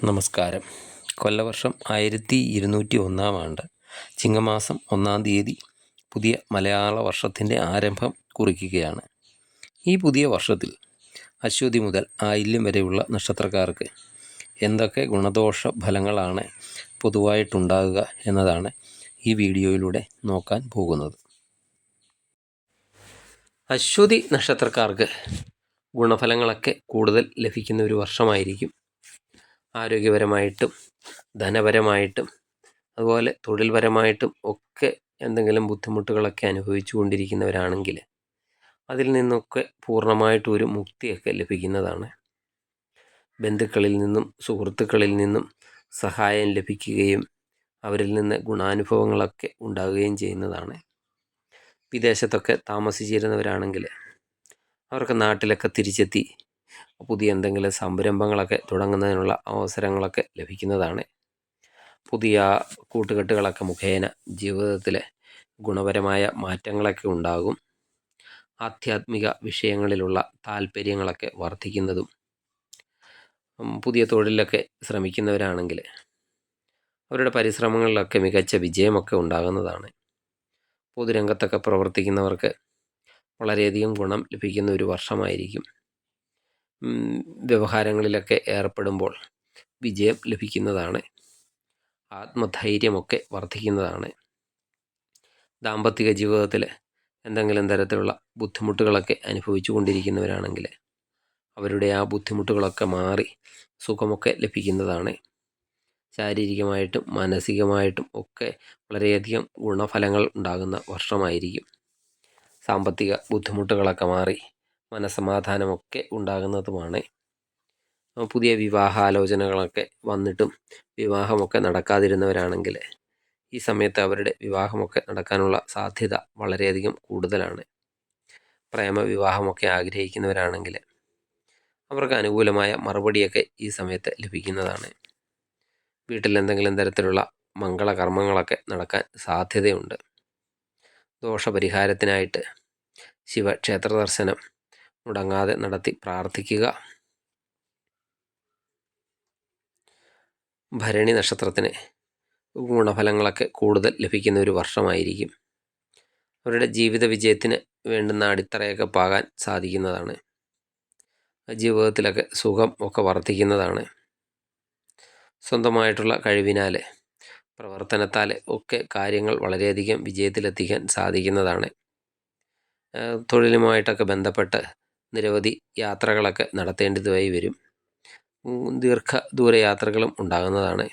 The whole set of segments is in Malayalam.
നമസ്കാരം. കൊല്ലവർഷം ആയിരത്തി ഇരുന്നൂറ്റി ഒന്നാം ആണ്ട് ചിങ്ങമാസം ഒന്നാം തീയതി പുതിയ മലയാള വർഷത്തിന്റെ ആരംഭം കുറിക്കുകയാണ്. ഈ പുതിയ വർഷത്തിൽ അശ്വതി മുതൽ ആയില്യം വരെയുള്ള നക്ഷത്രക്കാർക്ക് എന്തൊക്കെ ഗുണദോഷ ഫലങ്ങളാണ് പൊതുവായിട്ടുണ്ടാകുക എന്നതാണ് ഈ വീഡിയോയിലൂടെ നോക്കാൻ പോകുന്നത്. അശ്വതി നക്ഷത്രക്കാർക്ക് ഗുണഫലങ്ങളൊക്കെ കൂടുതൽ ലഭിക്കുന്ന ഒരു വർഷമായിരിക്കും ആരോഗ്യപരമായിട്ടും ധനപരമായിട്ടും അതുപോലെ തൊഴിൽപരമായിട്ടും ഒക്കെ എന്തെങ്കിലും ബുദ്ധിമുട്ടുകളൊക്കെ അനുഭവിച്ചു കൊണ്ടിരിക്കുന്നവരാണെങ്കിൽ അതിൽ നിന്നൊക്കെ പൂർണമായിട്ടും ഒരു മുക്തിയൊക്കെ ലഭിക്കുന്നതാണ്. ബന്ധുക്കളിൽ നിന്നും സുഹൃത്തുക്കളിൽ നിന്നും സഹായം ലഭിക്കുകയും അവരിൽ നിന്ന് ഗുണാനുഭവങ്ങളൊക്കെ ഉണ്ടാകുകയും ചെയ്യുന്നതാണ്. വിദേശത്തൊക്കെ താമസിച്ചിരുന്നവരാണെങ്കിൽ അവർക്ക് നാട്ടിലൊക്കെ തിരിച്ചെത്തി പുതിയ എന്തെങ്കിലും സംരംഭങ്ങളൊക്കെ തുടങ്ങുന്നതിനുള്ള അവസരങ്ങളൊക്കെ ലഭിക്കുന്നതാണ്. പുതിയ കൂട്ടുകെട്ടുകളൊക്കെ മുഖേന ജീവിതത്തിൽ ഗുണപരമായ മാറ്റങ്ങളൊക്കെ ഉണ്ടാകും. ആധ്യാത്മിക വിഷയങ്ങളിലുള്ള താല്പര്യങ്ങളൊക്കെ വർദ്ധിക്കുന്നതും പുതിയ തൊഴിലൊക്കെ ശ്രമിക്കുന്നവരാണെങ്കിൽ അവരുടെ പരിശ്രമങ്ങളിലൊക്കെ മികച്ച വിജയമൊക്കെ ഉണ്ടാകുന്നതാണ്. പൊതുരംഗത്തൊക്കെ പ്രവർത്തിക്കുന്നവർക്ക് വളരെയധികം ഗുണം ലഭിക്കുന്ന ഒരു വർഷമായിരിക്കും. വ്യവഹാരങ്ങളിലൊക്കെ ഏർപ്പെടുമ്പോൾ വിജയം ലഭിക്കുന്നതാണ്. ആത്മധൈര്യമൊക്കെ വർദ്ധിക്കുന്നതാണ്. ദാമ്പത്തിക ജീവിതത്തിൽ എന്തെങ്കിലും തരത്തിലുള്ള ബുദ്ധിമുട്ടുകളൊക്കെ അനുഭവിച്ചു കൊണ്ടിരിക്കുന്നവരാണെങ്കിൽ അവരുടെ ആ ബുദ്ധിമുട്ടുകളൊക്കെ മാറി സുഖമൊക്കെ ലഭിക്കുന്നതാണ്. ശാരീരികമായിട്ടും മാനസികമായിട്ടും ഒക്കെ വളരെയധികം ഗുണഫലങ്ങൾ ഉണ്ടാകുന്ന വർഷമായിരിക്കും. സാമ്പത്തിക ബുദ്ധിമുട്ടുകളൊക്കെ മാറി മനസ്സമാധാനമൊക്കെ ഉണ്ടാകുന്നതുമാണ്. പുതിയ വിവാഹാലോചനകളൊക്കെ വന്നിട്ടും വിവാഹമൊക്കെ നടക്കാതിരുന്നവരാണെങ്കിൽ ഈ സമയത്ത് അവരുടെ വിവാഹമൊക്കെ നടക്കാനുള്ള സാധ്യത വളരെയധികം കൂടുതലാണ്. പ്രേമ വിവാഹമൊക്കെ ആഗ്രഹിക്കുന്നവരാണെങ്കിൽ അവർക്ക് അനുകൂലമായ മറുപടിയൊക്കെ ഈ സമയത്ത് ലഭിക്കുന്നതാണ്. വീട്ടിൽ എന്തെങ്കിലും തരത്തിലുള്ള മംഗളകർമ്മങ്ങളൊക്കെ നടക്കാൻ സാധ്യതയുണ്ട്. ദോഷപരിഹാരത്തിനായിട്ട് ശിവക്ഷേത്ര ദർശനം മുടങ്ങാതെ നടത്തി പ്രാർത്ഥിക്കുക. ഭരണി നക്ഷത്രത്തിന് ഗുണഫലങ്ങളൊക്കെ കൂടുതൽ ലഭിക്കുന്ന ഒരു വർഷമായിരിക്കും. അവരുടെ ജീവിത വിജയത്തിന് വേണ്ടുന്ന അടിത്തറയൊക്കെ പാകാൻ സാധിക്കുന്നതാണ്. ജീവിതത്തിലൊക്കെ സുഖം ഒക്കെ വർദ്ധിക്കുന്നതാണ്. സ്വന്തമായിട്ടുള്ള കഴിവിനാൽ പ്രവർത്തനത്താൽ ഒക്കെ കാര്യങ്ങൾ വളരെയധികം വിജയത്തിലെത്തിക്കാൻ സാധിക്കുന്നതാണ്. തൊഴിലുമായിട്ടൊക്കെ ബന്ധപ്പെട്ട് നിരവധി യാത്രകളൊക്കെ നടത്തേണ്ടതായി വരും. ദീർഘ ദൂര യാത്രകളും ഉണ്ടാകുന്നതാണ്.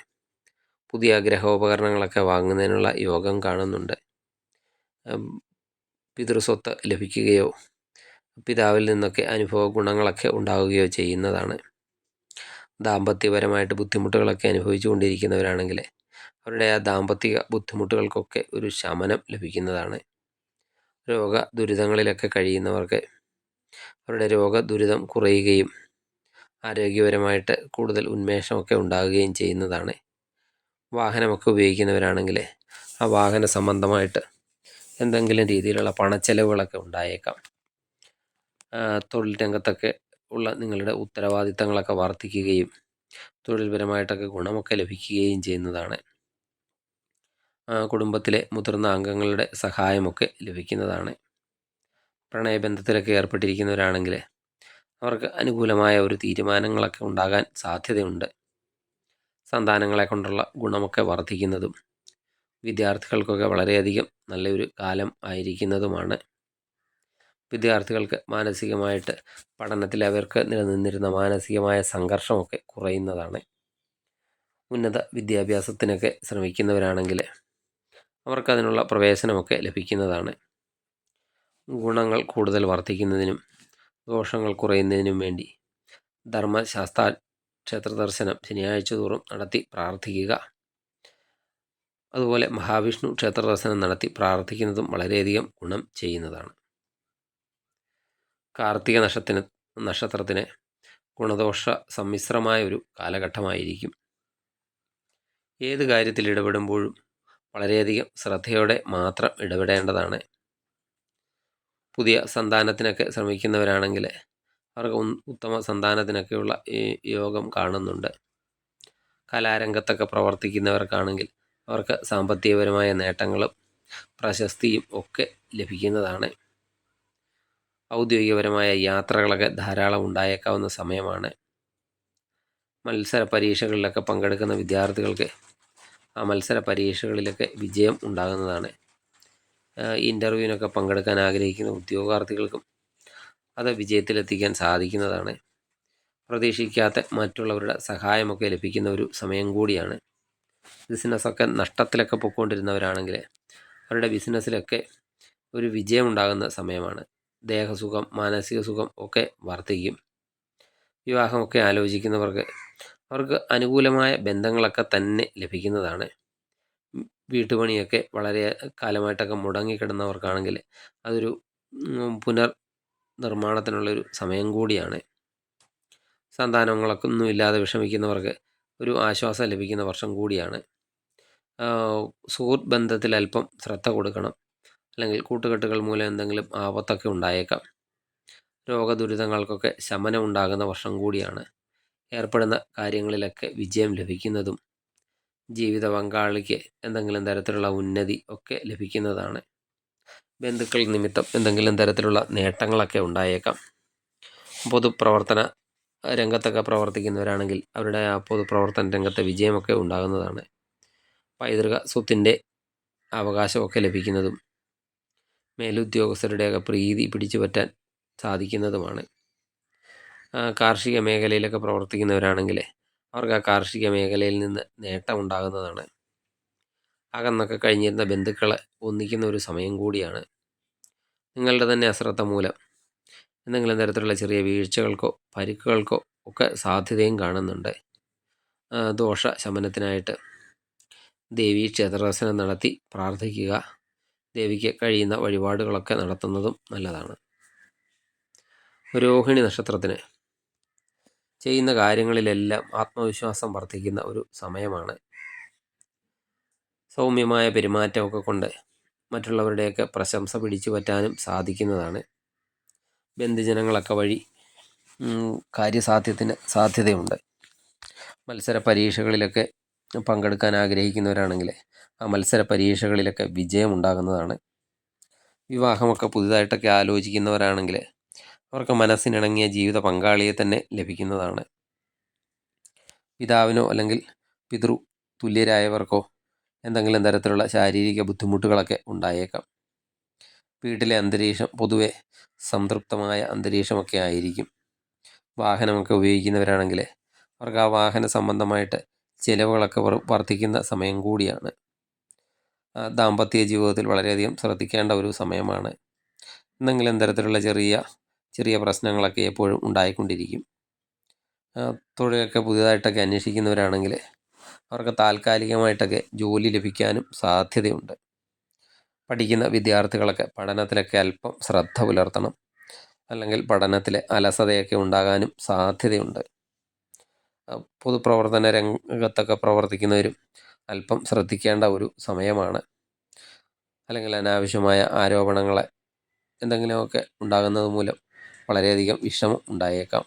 പുതിയ ഗ്രഹോപകരണങ്ങളൊക്കെ വാങ്ങുന്നതിനുള്ള യോഗം കാണുന്നുണ്ട്. പിതൃസ്വത്ത് ലഭിക്കുകയോ പിതാവിൽ നിന്നൊക്കെ അനുഭവ ഗുണങ്ങളൊക്കെ ഉണ്ടാവുകയോ ചെയ്യുന്നതാണ്. ദാമ്പത്യപരമായിട്ട് ബുദ്ധിമുട്ടുകളൊക്കെ അനുഭവിച്ചു കൊണ്ടിരിക്കുന്നവരാണെങ്കിൽ അവരുടെ ആ ദാമ്പത്തിക ബുദ്ധിമുട്ടുകൾക്കൊക്കെ ഒരു ശമനം ലഭിക്കുന്നതാണ്. രോഗ ദുരിതങ്ങളിലൊക്കെ കഴിയുന്നവർക്ക് അവരുടെ രോഗദുരിതം കുറയുകയും ആരോഗ്യപരമായിട്ട് കൂടുതൽ ഉന്മേഷമൊക്കെ ഉണ്ടാകുകയും ചെയ്യുന്നതാണ്. വാഹനമൊക്കെ ഉപയോഗിക്കുന്നവരാണെങ്കിൽ ആ വാഹന സംബന്ധമായിട്ട് എന്തെങ്കിലും രീതിയിലുള്ള പണച്ചെലവുകളൊക്കെ ഉണ്ടായേക്കാം. തൊഴിൽ രംഗത്തൊക്കെ ഉള്ള നിങ്ങളുടെ ഉത്തരവാദിത്തങ്ങളൊക്കെ വർദ്ധിക്കുകയും തൊഴിൽപരമായിട്ടൊക്കെ ഗുണമൊക്കെ ലഭിക്കുകയും ചെയ്യുന്നതാണ്. കുടുംബത്തിലെ മുതിർന്ന അംഗങ്ങളുടെ സഹായമൊക്കെ ലഭിക്കുന്നതാണ്. പ്രണയബന്ധത്തിലൊക്കെ ഏർപ്പെട്ടിരിക്കുന്നവരാണെങ്കിൽ അവർക്ക് അനുകൂലമായ ഒരു തീരുമാനങ്ങളൊക്കെ ഉണ്ടാകാൻ സാധ്യതയുണ്ട്. സന്താനങ്ങളെ കൊണ്ടുള്ള ഗുണമൊക്കെ വർദ്ധിക്കുന്നതും വിദ്യാർത്ഥികൾക്കൊക്കെ വളരെയധികം നല്ലൊരു കാലം ആയിരിക്കുന്നതുമാണ്. വിദ്യാർത്ഥികൾക്ക് മാനസികമായിട്ട് പഠനത്തിൽ അവർക്ക് നിലനിന്നിരുന്ന മാനസികമായ സംഘർഷമൊക്കെ കുറയുന്നതാണ്. ഉന്നത വിദ്യാഭ്യാസത്തിനൊക്കെ ശ്രമിക്കുന്നവരാണെങ്കിൽ അവർക്കതിനുള്ള പ്രവേശനമൊക്കെ ലഭിക്കുന്നതാണ്. ഗുണങ്ങൾ കൂടുതൽ വർദ്ധിക്കുന്നതിനും ദോഷങ്ങൾ കുറയുന്നതിനും വേണ്ടി ധർമ്മശാസ്ത്ര ക്ഷേത്ര ദർശനം ശനിയാഴ്ച തോറും നടത്തി പ്രാർത്ഥിക്കുക. അതുപോലെ മഹാവിഷ്ണു ക്ഷേത്ര ദർശനം നടത്തി പ്രാർത്ഥിക്കുന്നതും വളരെയധികം ഗുണം ചെയ്യുന്നതാണ്. കാർത്തിക നക്ഷത്തിന് നക്ഷത്രത്തിന് ഗുണദോഷ സമ്മിശ്രമായ ഒരു കാലഘട്ടമായിരിക്കും. ഏത് കാര്യത്തിൽ ഇടപെടുമ്പോഴും വളരെയധികം ശ്രദ്ധയോടെ മാത്രം ഇടപെടേണ്ടതാണ്. പുതിയ സന്താനത്തിനൊക്കെ ശ്രമിക്കുന്നവരാണെങ്കിൽ അവർക്ക് ഉത്തമ സന്താനത്തിനൊക്കെയുള്ള ഈ യോഗം കാണുന്നുണ്ട്. കലാരംഗത്തൊക്കെ പ്രവർത്തിക്കുന്നവർക്കാണെങ്കിൽ അവർക്ക് സാമ്പത്തികപരമായ നേട്ടങ്ങളും പ്രശസ്തിയും ഒക്കെ ലഭിക്കുന്നതാണ്. ഔദ്യോഗികപരമായ യാത്രകളൊക്കെ ധാരാളം ഉണ്ടായേക്കാവുന്ന സമയമാണ്. മത്സര പരീക്ഷകളിലൊക്കെ പങ്കെടുക്കുന്ന വിദ്യാർത്ഥികൾക്ക് ആ മത്സര പരീക്ഷകളിലൊക്കെ വിജയം ഉണ്ടാകുന്നതാണ്. ഇന്റർവ്യൂവിനൊക്കെ പങ്കെടുക്കാൻ ആഗ്രഹിക്കുന്ന ഉദ്യോഗാർത്ഥികൾക്കും അത് വിജയത്തിലെത്തിക്കാൻ സാധിക്കുന്നതാണ്. പ്രതീക്ഷിക്കാത്ത മറ്റുള്ളവരുടെ സഹായമൊക്കെ ലഭിക്കുന്ന ഒരു സമയം കൂടിയാണ്. ബിസിനസ്സൊക്കെ നഷ്ടത്തിലൊക്കെ പൊയ്ക്കൊണ്ടിരുന്നവരാണെങ്കിൽ അവരുടെ ബിസിനസ്സിലൊക്കെ ഒരു വിജയമുണ്ടാകുന്ന സമയമാണ്. ദേഹസുഖം മാനസിക സുഖം ഒക്കെ വർദ്ധിക്കും. വിവാഹമൊക്കെ ആലോചിക്കുന്നവർക്ക് അവർക്ക് അനുകൂലമായ ബന്ധങ്ങളൊക്കെ തന്നെ ലഭിക്കുന്നതാണ്. വീട്ടുപണിയൊക്കെ വളരെ കാലമായിട്ടൊക്കെ മുടങ്ങിക്കിടന്നവർക്കാണെങ്കിൽ അതൊരു പുനർ നിർമ്മാണത്തിനുള്ളൊരു സമയം കൂടിയാണ്. സന്താനങ്ങളൊക്കെ ഒന്നും ഇല്ലാതെ വിഷമിക്കുന്നവർക്ക് ഒരു ആശ്വാസം ലഭിക്കുന്ന വർഷം കൂടിയാണ്. സുഹൃത്ത് ബന്ധത്തിൽ അല്പം ശ്രദ്ധ കൊടുക്കണം. അല്ലെങ്കിൽ കൂട്ടുകെട്ടുകൾ മൂലം എന്തെങ്കിലും ആപത്തൊക്കെ ഉണ്ടായേക്കാം. രോഗദുരിതങ്ങൾക്കൊക്കെ ശമനം ഉണ്ടാകുന്ന വർഷം കൂടിയാണ്. ഏർപ്പെടുന്ന കാര്യങ്ങളിലൊക്കെ വിജയം ലഭിക്കുന്നതും ജീവിത പങ്കാളിക്ക് എന്തെങ്കിലും തരത്തിലുള്ള ഉന്നതി ഒക്കെ ലഭിക്കുന്നതാണ്. ബന്ധുക്കൾ നിമിത്തം എന്തെങ്കിലും തരത്തിലുള്ള നേട്ടങ്ങളൊക്കെ ഉണ്ടായേക്കാം. പൊതുപ്രവർത്തന രംഗത്തൊക്കെ പ്രവർത്തിക്കുന്നവരാണെങ്കിൽ അവരുടെ ആ പൊതുപ്രവർത്തന രംഗത്തെ വിജയമൊക്കെ ഉണ്ടാകുന്നതാണ്. പൈതൃക സ്വത്തിന്റെ അവകാശമൊക്കെ ലഭിക്കുന്നതും മേലുദ്യോഗസ്ഥരുടെയൊക്കെ പ്രീതി പിടിച്ചു പറ്റാൻ സാധിക്കുന്നതുമാണ് കാർഷിക മേഖലയിലൊക്കെ പ്രവർത്തിക്കുന്നവരാണെങ്കിൽ അവർക്ക് ആ കാർഷിക മേഖലയിൽ നിന്ന് നേട്ടമുണ്ടാകുന്നതാണ്. അകന്നൊക്കെ കഴിഞ്ഞിരുന്ന ബന്ധുക്കളെ ഒന്നിക്കുന്ന ഒരു സമയം കൂടിയാണ്. നിങ്ങളുടെ തന്നെ അശ്രദ്ധ മൂലം എന്തെങ്കിലും തരത്തിലുള്ള ചെറിയ വീഴ്ചകൾക്കോ പരിക്കുകൾക്കോ ഒക്കെ സാധ്യതയും കാണുന്നുണ്ട്. ദോഷ ശമനത്തിനായിട്ട് ദേവി ക്ഷേത്രദർശനം നടത്തി പ്രാർത്ഥിക്കുക. ദേവിക്ക് കഴിയുന്ന വഴിപാടുകളൊക്കെ നടത്തുന്നതും നല്ലതാണ്. രോഹിണി നക്ഷത്രത്തിന് ചെയ്യുന്ന കാര്യങ്ങളിലെല്ലാം ആത്മവിശ്വാസം വർദ്ധിക്കുന്ന ഒരു സമയമാണ്. സൗമ്യമായ പെരുമാറ്റമൊക്കെ കൊണ്ട് മറ്റുള്ളവരുടെയൊക്കെ പ്രശംസ പിടിച്ചു പറ്റാനും സാധിക്കുന്നതാണ്. ബന്ധുജനങ്ങളൊക്കെ വഴി കാര്യസാധ്യത്തിന് സാധ്യതയുണ്ട്. മത്സര പരീക്ഷകളിലൊക്കെ പങ്കെടുക്കാൻ ആഗ്രഹിക്കുന്നവരാണെങ്കിൽ ആ മത്സര പരീക്ഷകളിലൊക്കെ വിജയമുണ്ടാകുന്നതാണ് വിവാഹമൊക്കെ പുതുതായിട്ടൊക്കെ ആലോചിക്കുന്നവരാണെങ്കിൽ അവർക്ക് മനസ്സിനിണങ്ങിയ ജീവിത പങ്കാളിയെ തന്നെ ലഭിക്കുന്നതാണ്. പിതാവിനോ അല്ലെങ്കിൽ പിതൃ തുല്യരായവർക്കോ എന്തെങ്കിലും തരത്തിലുള്ള ശാരീരിക ബുദ്ധിമുട്ടുകളൊക്കെ ഉണ്ടായേക്കാം. വീട്ടിലെ അന്തരീക്ഷം പൊതുവെ സംതൃപ്തമായ അന്തരീക്ഷമൊക്കെ ആയിരിക്കും. വാഹനമൊക്കെ ഉപയോഗിക്കുന്നവരാണെങ്കിൽ അവർക്ക് ആ വാഹന സംബന്ധമായിട്ട് ചിലവുകളൊക്കെ വർദ്ധിക്കുന്ന സമയം കൂടിയാണ്. ദാമ്പത്യ ജീവിതത്തിൽ വളരെയധികം ശ്രദ്ധിക്കേണ്ട ഒരു സമയമാണ്. എന്തെങ്കിലും തരത്തിലുള്ള ചെറിയ ചെറിയ പ്രശ്നങ്ങളൊക്കെ എപ്പോഴും ഉണ്ടായിക്കൊണ്ടിരിക്കും. തൊഴിലൊക്കെ പുതിയതായിട്ടൊക്കെ അന്വേഷിക്കുന്നവരാണെങ്കിൽ അവർക്ക് താൽക്കാലികമായിട്ടൊക്കെ ജോലി ലഭിക്കാനും സാധ്യതയുണ്ട്. പഠിക്കുന്ന വിദ്യാർത്ഥികളൊക്കെ പഠനത്തിലൊക്കെ അല്പം ശ്രദ്ധ പുലർത്തണം. അല്ലെങ്കിൽ പഠനത്തിലെ അലസതയൊക്കെ ഉണ്ടാകാനും സാധ്യതയുണ്ട്. പൊതുപ്രവർത്തന രംഗത്തൊക്കെ പ്രവർത്തിക്കുന്നവരും അല്പം ശ്രദ്ധിക്കേണ്ട ഒരു സമയമാണ്. അല്ലെങ്കിൽ അനാവശ്യമായ ആരോപണങ്ങളെ എന്തെങ്കിലുമൊക്കെ ഉണ്ടാകുന്നത് മൂലം വളരെയധികം വിഷമം ഉണ്ടായേക്കാം.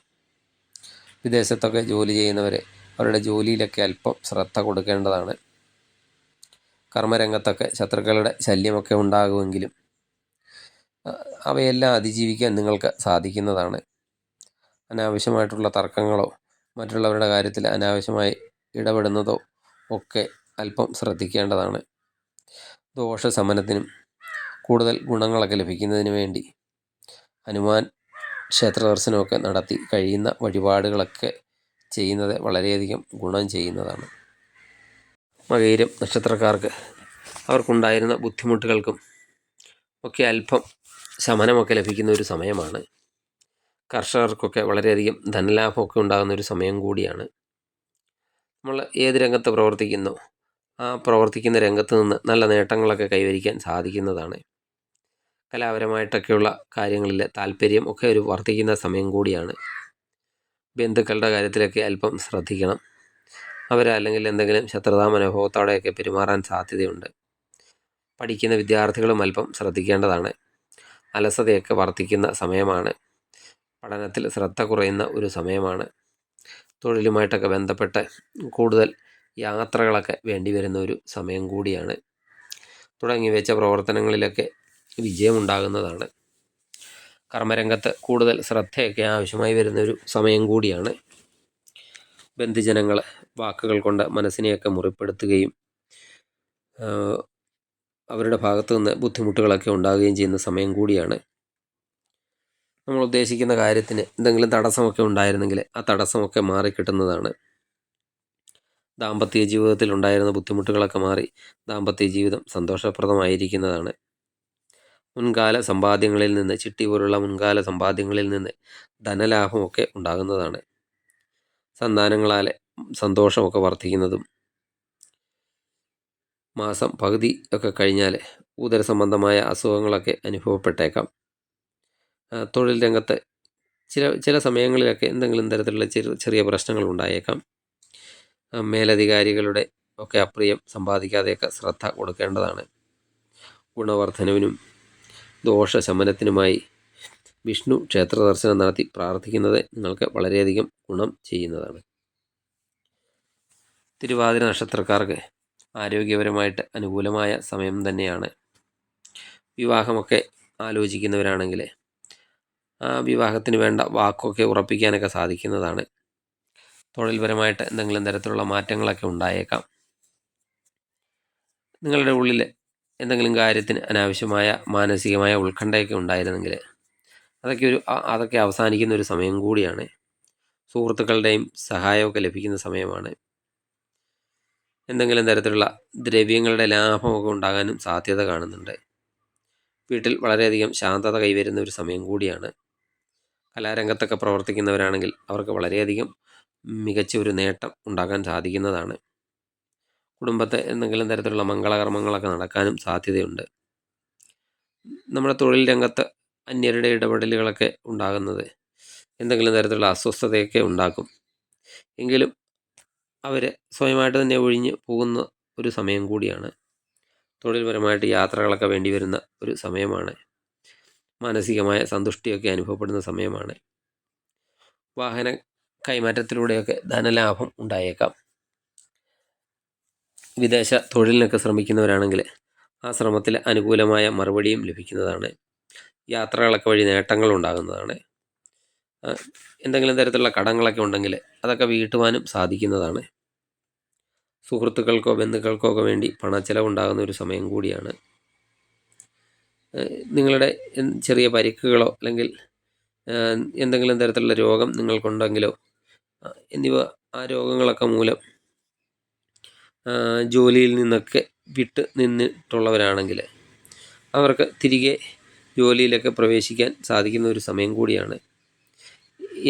വിദേശത്തൊക്കെ ജോലി ചെയ്യുന്നവരെ അവരുടെ ജോലിയിലൊക്കെ അല്പം ശ്രദ്ധ കൊടുക്കേണ്ടതാണ്. കർമ്മരംഗത്തൊക്കെ ശത്രുക്കളുടെ ശല്യമൊക്കെ ഉണ്ടാകുമെങ്കിലും അവയെല്ലാം അതിജീവിക്കാൻ നിങ്ങൾക്ക് സാധിക്കുന്നതാണ്. അനാവശ്യമായിട്ടുള്ള തർക്കങ്ങളോ മറ്റുള്ളവരുടെ കാര്യത്തിൽ അനാവശ്യമായി ഇടപെടുന്നതോ ഒക്കെ അല്പം ശ്രദ്ധിക്കേണ്ടതാണ്. ദോഷ സമനത്തിനും കൂടുതൽ ഗുണങ്ങളൊക്കെ ലഭിക്കുന്നതിന് വേണ്ടി ഹനുമാൻ ക്ഷേത്ര ദർശനമൊക്കെ നടത്തി കഴിയുന്ന വഴിപാടുകളൊക്കെ ചെയ്യുന്നത് വളരെയധികം ഗുണം ചെയ്യുന്നതാണ്. മകയിരം നക്ഷത്രക്കാർക്ക് അവർക്കുണ്ടായിരുന്ന ബുദ്ധിമുട്ടുകൾക്കും ഒക്കെ അല്പം ശമനമൊക്കെ ലഭിക്കുന്ന ഒരു സമയമാണ്. കർഷകർക്കൊക്കെ വളരെയധികം ധനലാഭമൊക്കെ ഉണ്ടാകുന്ന ഒരു സമയം കൂടിയാണ്. നമ്മൾ ഏത് രംഗത്ത് പ്രവർത്തിക്കുന്നു? ആ പ്രവർത്തിക്കുന്ന രംഗത്ത് നിന്ന് നല്ല നേട്ടങ്ങളൊക്കെ കൈവരിക്കാൻ സാധിക്കുന്നതാണ്. കലാപരമായിട്ടൊക്കെയുള്ള കാര്യങ്ങളിൽ താല്പര്യം ഒക്കെ ഒരു വർദ്ധിക്കുന്ന സമയം കൂടിയാണ്. ബന്ധുക്കളുടെ കാര്യത്തിലൊക്കെ അല്പം ശ്രദ്ധിക്കണം. അവരല്ലെങ്കിൽ എന്തെങ്കിലും ശത്രുതാ മനോഭാവത്തോടെയൊക്കെ പെരുമാറാൻ സാധ്യതയുണ്ട്. പഠിക്കുന്ന വിദ്യാർത്ഥികളും അല്പം ശ്രദ്ധിക്കേണ്ടതാണ്. അലസതയൊക്കെ വർദ്ധിക്കുന്ന സമയമാണ്. പഠനത്തിൽ ശ്രദ്ധ കുറയുന്ന ഒരു സമയമാണ്. തൊഴിലുമായിട്ടൊക്കെ ബന്ധപ്പെട്ട് കൂടുതൽ യാത്രകളൊക്കെ വേണ്ടി വരുന്ന ഒരു സമയം കൂടിയാണ്. തുടങ്ങി വെച്ച പ്രവർത്തനങ്ങളിലൊക്കെ വിജയമുണ്ടാകുന്നതാണ്. കർമ്മരംഗത്ത് കൂടുതൽ ശ്രദ്ധയൊക്കെ ആവശ്യമായി വരുന്നൊരു സമയം കൂടിയാണ്. ബന്ധുജനങ്ങൾ വാക്കുകൾ കൊണ്ട് മനസ്സിനെയൊക്കെ മുറിപ്പെടുത്തുകയും അവരുടെ ഭാഗത്തു നിന്ന് ബുദ്ധിമുട്ടുകളൊക്കെ ഉണ്ടാകുകയും ചെയ്യുന്ന സമയം കൂടിയാണ്. നമ്മൾ ഉദ്ദേശിക്കുന്ന കാര്യത്തിന് എന്തെങ്കിലും തടസ്സമൊക്കെ ഉണ്ടായിരുന്നെങ്കിൽ ആ തടസ്സമൊക്കെ മാറിക്കിട്ടുന്നതാണ്. ദാമ്പത്യ ജീവിതത്തിൽ ഉണ്ടായിരുന്ന ബുദ്ധിമുട്ടുകളൊക്കെ മാറി ദാമ്പത്യ ജീവിതം സന്തോഷപ്രദമായിരിക്കുന്നതാണ്. മുൻകാല സമ്പാദ്യങ്ങളിൽ നിന്ന് ചിട്ടി പോലുള്ള മുൻകാല സമ്പാദ്യങ്ങളിൽ നിന്ന് ധനലാഭമൊക്കെ ഉണ്ടാകുന്നതാണ്. സന്താനങ്ങളാൽ സന്തോഷമൊക്കെ വർദ്ധിക്കുന്നതും മാസം പകുതി ഒക്കെ കഴിഞ്ഞാൽ ഉദര സംബന്ധമായ അസുഖങ്ങളൊക്കെ അനുഭവപ്പെട്ടേക്കാം. തൊഴിൽ രംഗത്ത് ചില ചില സമയങ്ങളിലൊക്കെ എന്തെങ്കിലും തരത്തിലുള്ള ചെറു ചെറിയ പ്രശ്നങ്ങൾ ഉണ്ടായേക്കാം. മേലധികാരികളുടെ ഒക്കെ അപ്രിയം സമ്പാദിക്കാതെയൊക്കെ ശ്രദ്ധ കൊടുക്കേണ്ടതാണ്. ഗുണവർദ്ധനവിനും ദോഷശമനത്തിനുമായി വിഷ്ണു ക്ഷേത്ര ദർശനം നടത്തി പ്രാർത്ഥിക്കുന്നത് നിങ്ങൾക്ക് വളരെയധികം ഗുണം ചെയ്യുന്നതാണ്. തിരുവാതിര നക്ഷത്രക്കാർക്ക് ആരോഗ്യപരമായിട്ട് അനുകൂലമായ സമയം തന്നെയാണ്. വിവാഹമൊക്കെ ആലോചിക്കുന്നവരാണെങ്കിൽ ആ വിവാഹത്തിന് വേണ്ട വാക്കൊക്കെ ഉറപ്പിക്കാനൊക്കെ സാധിക്കുന്നതാണ്. തൊഴിൽപരമായിട്ട് എന്തെങ്കിലും തരത്തിലുള്ള മാറ്റങ്ങളൊക്കെ ഉണ്ടായേക്കാം. നിങ്ങളുടെ ഉള്ളിൽ എന്തെങ്കിലും കാര്യത്തിന് അനാവശ്യമായ മാനസികമായ ഉത്കണ്ഠയൊക്കെ ഉണ്ടായിരുന്നെങ്കിൽ അതൊക്കെ ഒരു അതൊക്കെ അവസാനിക്കുന്ന ഒരു സമയം കൂടിയാണ്. സുഹൃത്തുക്കളുടെയും സഹായമൊക്കെ ലഭിക്കുന്ന സമയമാണ്. എന്തെങ്കിലും തരത്തിലുള്ള ദ്രവ്യങ്ങളുടെ ലാഭമൊക്കെ ഉണ്ടാകാനും സാധ്യത കാണുന്നുണ്ട്. വീട്ടിൽ വളരെയധികം ശാന്തത കൈവരുന്ന ഒരു സമയം കൂടിയാണ്. കലാരംഗത്തൊക്കെ പ്രവർത്തിക്കുന്നവരാണെങ്കിൽ അവർക്ക് വളരെയധികം മികച്ച ഒരു നേട്ടം ഉണ്ടാക്കാൻ സാധിക്കുന്നതാണ്. കുടുംബത്തെ എന്തെങ്കിലും തരത്തിലുള്ള മംഗളകർമ്മങ്ങളൊക്കെ നടക്കാനും സാധ്യതയുണ്ട്. നമ്മുടെ തൊഴിൽ രംഗത്ത് അന്യരുടെ ഇടപെടലുകളൊക്കെ ഉണ്ടാകുന്നത് എന്തെങ്കിലും തരത്തിലുള്ള അസ്വസ്ഥതയൊക്കെ ഉണ്ടാക്കും. എങ്കിലും അവർ സ്വയമായിട്ട് തന്നെ ഒഴിഞ്ഞ് പോകുന്ന ഒരു സമയം കൂടിയാണ്. തൊഴിൽപരമായിട്ട് യാത്രകളൊക്കെ വേണ്ടി വരുന്ന ഒരു സമയമാണ്. മാനസികമായ സന്തുഷ്ടിയൊക്കെ അനുഭവപ്പെടുന്ന സമയമാണ്. വാഹന കൈമാറ്റത്തിലൂടെയൊക്കെ ധനലാഭം ഉണ്ടായേക്കാം. വിദേശ തൊഴിലിനൊക്കെ ശ്രമിക്കുന്നവരാണെങ്കിൽ ആ ശ്രമത്തിൽ അനുകൂലമായ മറുപടിയും ലഭിക്കുന്നതാണ്. യാത്രകളൊക്കെ വഴി നേട്ടങ്ങൾ ഉണ്ടാകുന്നതാണ്. എന്തെങ്കിലും തരത്തിലുള്ള കടങ്ങളൊക്കെ ഉണ്ടെങ്കിൽ അതൊക്കെ വീട്ടുവാനും സാധിക്കുന്നതാണ്. സുഹൃത്തുക്കൾക്കോ ബന്ധുക്കൾക്കോ ഒക്കെ വേണ്ടി പണച്ചെലവുണ്ടാകുന്ന ഒരു സമയം കൂടിയാണ്. നിങ്ങളുടെ ചെറിയ പരിക്കുകളോ അല്ലെങ്കിൽ എന്തെങ്കിലും തരത്തിലുള്ള രോഗം നിങ്ങൾക്കുണ്ടെങ്കിലോ എന്നിവ ആ രോഗങ്ങളൊക്കെ മൂലം ജോലിയിൽ നിന്നൊക്കെ വിട്ട് നിന്നിട്ടുള്ളവരാണെങ്കിൽ അവർക്ക് തിരികെ ജോലിയിലൊക്കെ പ്രവേശിക്കാൻ സാധിക്കുന്ന ഒരു സമയം കൂടിയാണ്.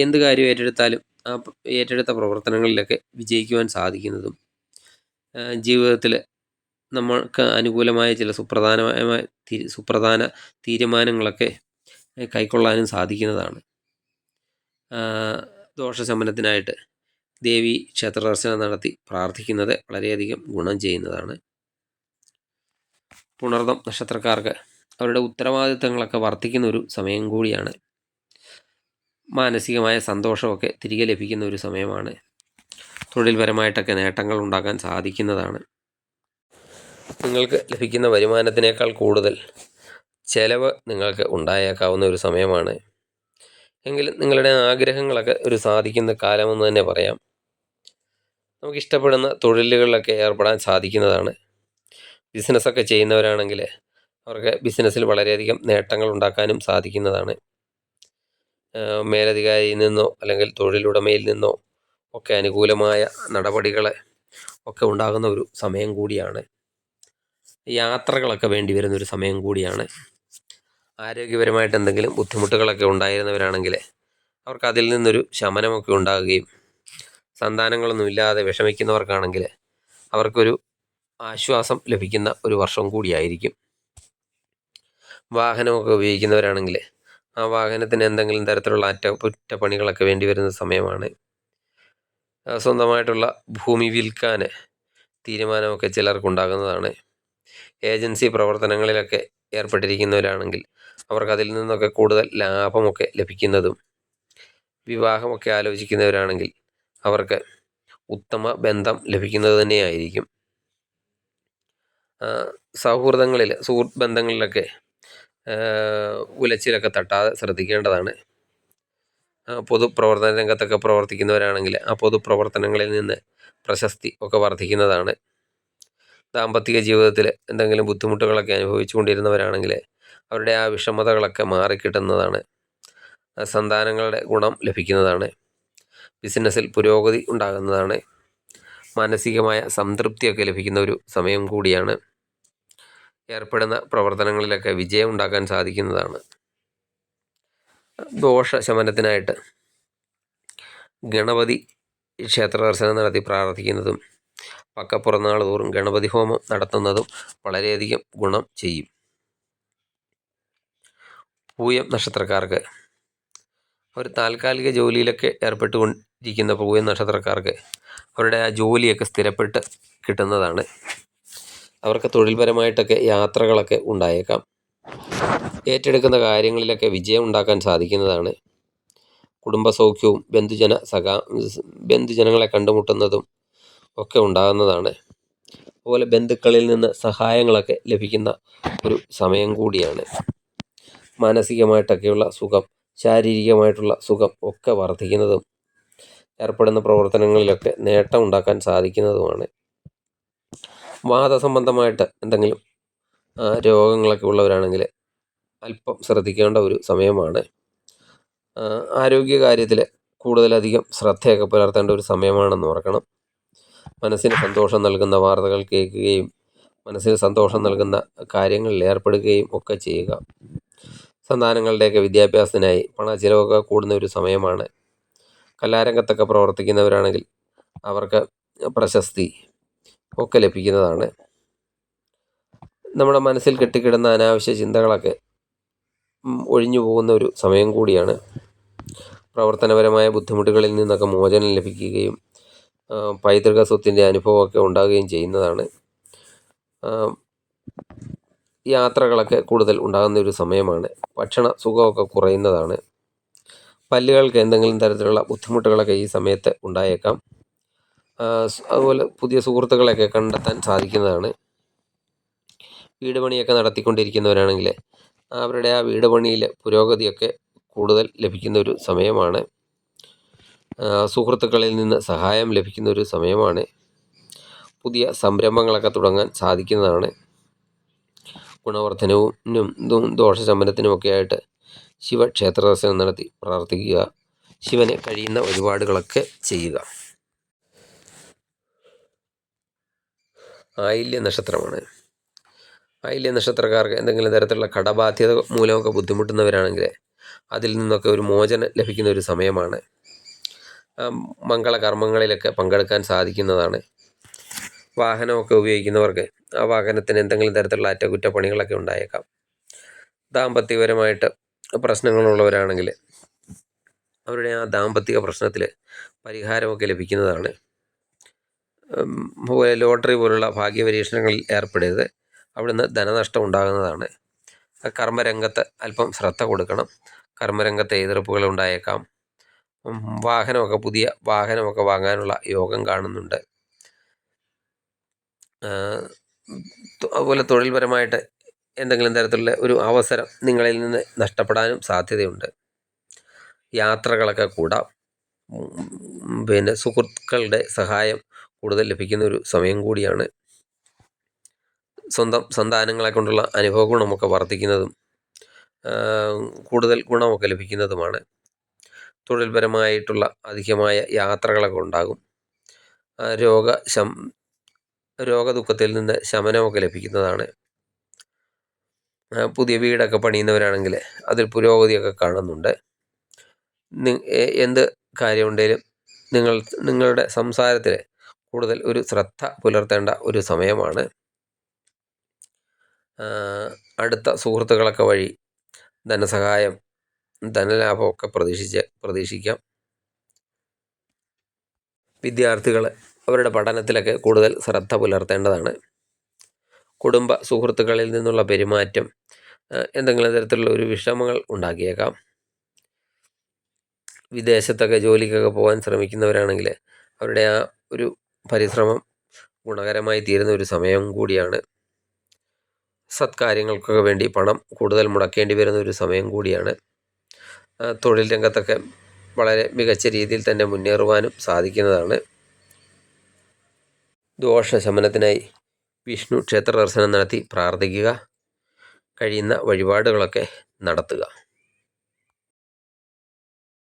എന്ത് കാര്യം ഏറ്റെടുത്താലും ആ ഏറ്റെടുത്ത പ്രവർത്തനങ്ങളിലൊക്കെ വിജയിക്കുവാൻ സാധിക്കുന്നതും ജീവിതത്തിൽ നമ്മൾക്ക് അനുകൂലമായ ചില സുപ്രധാനമായ സുപ്രധാന തീരുമാനങ്ങളൊക്കെ കൈക്കൊള്ളാനും സാധിക്കുന്നതാണ്. ദോഷശമനത്തിനായിട്ട് ദേവി ക്ഷേത്ര ദർശനം നടത്തി പ്രാർത്ഥിക്കുന്നത് വളരെയധികം ഗുണം ചെയ്യുന്നതാണ്. പുണർദം നക്ഷത്രക്കാർക്ക് അവരുടെ ഉത്തരവാദിത്തങ്ങളൊക്കെ വർദ്ധിക്കുന്ന ഒരു സമയം കൂടിയാണ്. മാനസികമായ സന്തോഷമൊക്കെ തിരികെ ലഭിക്കുന്ന ഒരു സമയമാണ്. തൊഴിൽപരമായിട്ടൊക്കെ നേട്ടങ്ങൾ ഉണ്ടാക്കാൻ സാധിക്കുന്നതാണ്. നിങ്ങൾക്ക് ലഭിക്കുന്ന വരുമാനത്തിനേക്കാൾ കൂടുതൽ ചെലവ് നിങ്ങൾക്ക് ഉണ്ടായേക്കാവുന്ന ഒരു സമയമാണ്. എങ്കിലും നിങ്ങളുടെ ആഗ്രഹങ്ങളൊക്കെ ഒരു സാധിക്കുന്ന കാലമെന്ന് തന്നെ പറയാം. നമുക്ക് ഇഷ്ടപ്പെടുന്ന തൊഴിലുകളിലൊക്കെ ഏർപ്പെടാൻ സാധിക്കുന്നതാണ്. ബിസിനസ്സൊക്കെ ചെയ്യുന്നവരാണെങ്കിൽ അവർക്ക് ബിസിനസ്സിൽ വളരെയധികം നേട്ടങ്ങൾ ഉണ്ടാക്കാനും സാധിക്കുന്നതാണ്. മേലധികാരിയിൽ നിന്നോ അല്ലെങ്കിൽ തൊഴിലുടമയിൽ നിന്നോ ഒക്കെ അനുകൂലമായ നടപടികൾ ഒക്കെ ഉണ്ടാകുന്ന ഒരു സമയം കൂടിയാണ്. യാത്രകളൊക്കെ വേണ്ടി വരുന്ന ഒരു സമയം കൂടിയാണ്. ആരോഗ്യപരമായിട്ട് എന്തെങ്കിലും ബുദ്ധിമുട്ടുകളൊക്കെ ഉണ്ടായിരുന്നവരാണെങ്കിൽ അവർക്ക് അതിൽ നിന്നൊരു ശമനമൊക്കെ ഉണ്ടാകുകയും സന്താനങ്ങളൊന്നും ഇല്ലാതെ വിഷമിക്കുന്നവർക്കാണെങ്കിൽ അവർക്കൊരു ആശ്വാസം ലഭിക്കുന്ന ഒരു വർഷം കൂടിയായിരിക്കും. വാഹനമൊക്കെ ഉപയോഗിക്കുന്നവരാണെങ്കിൽ ആ വാഹനത്തിന് എന്തെങ്കിലും തരത്തിലുള്ള അറ്റകുറ്റപ്പണികളൊക്കെ വേണ്ടി വരുന്ന സമയമാണ്. സ്വന്തമായിട്ടുള്ള ഭൂമി വിൽക്കാൻ തീരുമാനമൊക്കെ ചിലർക്കുണ്ടാകുന്നതാണ്. ഏജൻസി പ്രവർത്തനങ്ങളിലൊക്കെ ഏർപ്പെട്ടിരിക്കുന്നവരാണെങ്കിൽ അവർക്ക് അതിൽ നിന്നൊക്കെ കൂടുതൽ ലാഭമൊക്കെ ലഭിക്കുന്നതും വിവാഹമൊക്കെ ആലോചിക്കുന്നവരാണെങ്കിൽ അവർക്ക് ഉത്തമ ബന്ധം ലഭിക്കുന്നത് തന്നെയായിരിക്കും. സൗഹൃദങ്ങളിൽ സുഹൃത്ത് ബന്ധങ്ങളിലൊക്കെ ഉലച്ചിലൊക്കെ തട്ടാതെ ശ്രദ്ധിക്കേണ്ടതാണ്. പൊതുപ്രവർത്തന രംഗത്തൊക്കെ പ്രവർത്തിക്കുന്നവരാണെങ്കിൽ ആ പൊതുപ്രവർത്തനങ്ങളിൽ നിന്ന് പ്രശസ്തി ഒക്കെ വർദ്ധിക്കുന്നതാണ്. ദാമ്പത്തിക ജീവിതത്തിൽ എന്തെങ്കിലും ബുദ്ധിമുട്ടുകളൊക്കെ അനുഭവിച്ചു കൊണ്ടിരുന്നവരാണെങ്കിൽ അവരുടെ ആ വിഷമതകളൊക്കെ മാറിക്കിട്ടുന്നതാണ് സന്താനങ്ങളുടെ ഗുണം ലഭിക്കുന്നതാണ്. ബിസിനസ്സിൽ പുരോഗതി ഉണ്ടാകുന്നതാണ്. മാനസികമായ സംതൃപ്തിയൊക്കെ ലഭിക്കുന്ന ഒരു സമയം കൂടിയാണ്. ഏർപ്പെടുന്ന പ്രവർത്തനങ്ങളിലൊക്കെ വിജയം ഉണ്ടാക്കാൻ സാധിക്കുന്നതാണ്. ദോഷ ശമനത്തിനായിട്ട് ഗണപതി ക്ഷേത്ര ദർശനം നടത്തി പ്രാർത്ഥിക്കുന്നതും പക്കപ്പുറന്നാൾ തോറും ഗണപതി ഹോമം നടത്തുന്നതും വളരെയധികം ഗുണം ചെയ്യും. പൂയം നക്ഷത്രക്കാർക്ക് അവർ താൽക്കാലിക ജോലിയിലൊക്കെ ഏർപ്പെട്ടുകൊണ്ടിരിക്കുന്ന പൂവൻ നക്ഷത്രക്കാർക്ക് അവരുടെ ആ ജോലിയൊക്കെ സ്ഥിരപ്പെട്ട് കിട്ടുന്നതാണ്. അവർക്ക് തൊഴിൽപരമായിട്ടൊക്കെ യാത്രകളൊക്കെ ഉണ്ടായേക്കാം. ഏറ്റെടുക്കുന്ന കാര്യങ്ങളിലൊക്കെ വിജയം ഉണ്ടാക്കാൻ സാധിക്കുന്നതാണ്. കുടുംബസൗഖ്യവും ബന്ധുജന സഖാ ബന്ധുജനങ്ങളെ കണ്ടുമുട്ടുന്നതും ഒക്കെ ഉണ്ടാകുന്നതാണ്. അതുപോലെ ബന്ധുക്കളിൽ നിന്ന് സഹായങ്ങളൊക്കെ ലഭിക്കുന്ന ഒരു സമയം കൂടിയാണ്. മാനസികമായിട്ടൊക്കെയുള്ള സുഖം ശാരീരികമായിട്ടുള്ള സുഖം ഒക്കെ വർദ്ധിക്കുന്നതും ഏർപ്പെടുന്ന പ്രവർത്തനങ്ങളിലൊക്കെ നേട്ടം ഉണ്ടാക്കാൻ സാധിക്കുന്നതുമാണ്. വാദസംബന്ധമായിട്ട് എന്തെങ്കിലും രോഗങ്ങളൊക്കെ ഉള്ളവരാണെങ്കിൽ അല്പം ശ്രദ്ധിക്കേണ്ട ഒരു സമയമാണ്. ആരോഗ്യകാര്യത്തിൽ കൂടുതലധികം ശ്രദ്ധയൊക്കെ പുലർത്തേണ്ട ഒരു സമയമാണെന്ന് ഓർക്കണം. മനസ്സിന് സന്തോഷം നൽകുന്ന വാർത്തകൾ കേൾക്കുകയും മനസ്സിന് സന്തോഷം നൽകുന്ന കാര്യങ്ങളിൽ ഏർപ്പെടുകയും ഒക്കെ ചെയ്യുക. സന്താനങ്ങളുടെയൊക്കെ വിദ്യാഭ്യാസത്തിനായി പണ ചിലവൊക്കെ കൂടുന്ന ഒരു സമയമാണ്. കലാരംഗത്തൊക്കെ പ്രവർത്തിക്കുന്നവരാണെങ്കിൽ അവർക്ക് പ്രശസ്തി ഒക്കെ ലഭിക്കുന്നതാണ്. നമ്മുടെ മനസ്സിൽ കെട്ടിക്കിടുന്ന അനാവശ്യ ചിന്തകളൊക്കെ ഒഴിഞ്ഞു പോകുന്ന ഒരു സമയം കൂടിയാണ്. പ്രവർത്തനപരമായ ബുദ്ധിമുട്ടുകളിൽ നിന്നൊക്കെ മോചനം ലഭിക്കുകയും പൈതൃക സ്വത്തിന്റെ അനുഭവമൊക്കെ ഉണ്ടാകുകയും ചെയ്യുന്നതാണ്. യാത്രകളൊക്കെ കൂടുതൽ ഉണ്ടാകുന്ന ഒരു സമയമാണ്. ഭക്ഷണ സുഖമൊക്കെ കുറയുന്നതാണ്. പല്ലുകൾക്ക് എന്തെങ്കിലും തരത്തിലുള്ള ബുദ്ധിമുട്ടുകളൊക്കെ ഈ സമയത്ത് ഉണ്ടായേക്കാം. അതുപോലെ പുതിയ സുഹൃത്തുക്കളെയൊക്കെ കണ്ടെത്താൻ സാധിക്കുന്നതാണ്. വീട് പണിയൊക്കെ നടത്തിക്കൊണ്ടിരിക്കുന്നവരാണെങ്കിൽ അവരുടെ ആ വീട് പണിയിൽ പുരോഗതിയൊക്കെ കൂടുതൽ ലഭിക്കുന്ന ഒരു സമയമാണ് സുഹൃത്തുക്കളിൽ നിന്ന് സഹായം ലഭിക്കുന്ന ഒരു സമയമാണ്. പുതിയ സംരംഭങ്ങളൊക്കെ തുടങ്ങാൻ സാധിക്കുന്നതാണ്. ഗുണവർദ്ധനവും ദോഷശമനത്തിനുമൊക്കെ ആയിട്ട് ശിവക്ഷേത്ര ദർശനം നടത്തി പ്രാർത്ഥിക്കുക. ശിവനെ കഴിയുന്ന വഴിപാടുകളൊക്കെ ചെയ്യുക. ആയില്യ നക്ഷത്രമാണ്. ആയില്യ നക്ഷത്രക്കാർക്ക് എന്തെങ്കിലും തരത്തിലുള്ള കടബാധ്യത മൂലമൊക്കെ ബുദ്ധിമുട്ടുന്നവരാണെങ്കിൽ അതിൽ നിന്നൊക്കെ ഒരു മോചനം ലഭിക്കുന്ന ഒരു സമയമാണ്. മംഗളകർമ്മങ്ങളിലൊക്കെ പങ്കെടുക്കാൻ സാധിക്കുന്നതാണ്. വാഹനമൊക്കെ ഉപയോഗിക്കുന്നവർക്ക് ആ വാഹനത്തിന് എന്തെങ്കിലും തരത്തിലുള്ള അറ്റകുറ്റപ്പണികളൊക്കെ ഉണ്ടായേക്കാം. ദാമ്പത്യപരമായിട്ട് പ്രശ്നങ്ങളുള്ളവരാണെങ്കിൽ അവരുടെ ആ ദാമ്പത്തിക പ്രശ്നത്തിൽ പരിഹാരമൊക്കെ ലഭിക്കുന്നതാണ്. ലോട്ടറി പോലുള്ള ഭാഗ്യപരീക്ഷണങ്ങളിൽ ഏർപ്പെടരുത്. അവിടുന്ന് ധനനഷ്ടം ഉണ്ടാകുന്നതാണ്. കർമ്മരംഗത്ത് അല്പം ശ്രദ്ധ കൊടുക്കണം. കർമ്മരംഗത്തെ എതിർപ്പുകൾ ഉണ്ടായേക്കാം. വാഹനമൊക്കെ പുതിയ വാഹനമൊക്കെ വാങ്ങാനുള്ള യോഗം കാണുന്നുണ്ട്. അതുപോലെ തൊഴിൽപരമായിട്ട് എന്തെങ്കിലും തരത്തിലുള്ള ഒരു അവസരം നിങ്ങളിൽ നിന്ന് നഷ്ടപ്പെടാനും സാധ്യതയുണ്ട്. യാത്രകളൊക്കെ കൂടാം. പിന്നെ സുഹൃത്തുക്കളുടെ സഹായം കൂടുതൽ ലഭിക്കുന്ന ഒരു സമയം കൂടിയാണ്. സ്വന്തം സന്താനങ്ങളെ കൊണ്ടുള്ള അനുഭവ ഗുണമൊക്കെ വർദ്ധിക്കുന്നതും കൂടുതൽ ഗുണമൊക്കെ ലഭിക്കുന്നതുമാണ്. തൊഴിൽപരമായിട്ടുള്ള അധികമായ യാത്രകളൊക്കെ ഉണ്ടാകും. രോഗ ശം രോഗദുഃഖത്തിൽ നിന്ന് ശമനമൊക്കെ ലഭിക്കുന്നതാണ്. പുതിയ വീടൊക്കെ പണിയുന്നവരാണെങ്കിൽ അതിൽ പുരോഗതിയൊക്കെ കാണുന്നുണ്ട്. എന്ത് കാര്യമുണ്ടെങ്കിലും നിങ്ങൾ നിങ്ങളുടെ സംസാരത്തിൽ കൂടുതൽ ഒരു ശ്രദ്ധ പുലർത്തേണ്ട ഒരു സമയമാണ്. അടുത്ത സുഹൃത്തുക്കളൊക്കെ വഴി ധനസഹായം ധനലാഭമൊക്കെ പ്രതീക്ഷിച്ച് പ്രതീക്ഷിക്കാം. വിദ്യാർത്ഥികൾ അവരുടെ പഠനത്തിലൊക്കെ കൂടുതൽ ശ്രദ്ധ പുലർത്തേണ്ടതാണ്. കുടുംബ സുഹൃത്തുക്കളിൽ നിന്നുള്ള പെരുമാറ്റം എന്തെങ്കിലും തരത്തിലുള്ള ഒരു വിഷമങ്ങൾ ഉണ്ടാക്കിയേക്കാം. വിദേശത്തൊക്കെ ജോലിക്കൊക്കെ പോകാൻ ശ്രമിക്കുന്നവരാണെങ്കിൽ അവരുടെ ആ ഒരു പരിശ്രമം ഗുണകരമായി തീരുന്ന ഒരു സമയം കൂടിയാണ്. സത്കാര്യങ്ങൾക്കൊക്കെ വേണ്ടി പണം കൂടുതൽ മുടക്കേണ്ടി വരുന്ന ഒരു സമയം കൂടിയാണ്. തൊഴിൽ രംഗത്തൊക്കെ വളരെ മികച്ച രീതിയിൽ തന്നെ മുന്നേറുവാനും സാധിക്കുന്നതാണ്. ദോഷശമനത്തിനായി വിഷ്ണു ക്ഷേത്ര ദർശനം നടത്തി പ്രാർത്ഥിക്കുക. കഴിയുന്ന വഴിപാടുകളൊക്കെ നടത്തുക.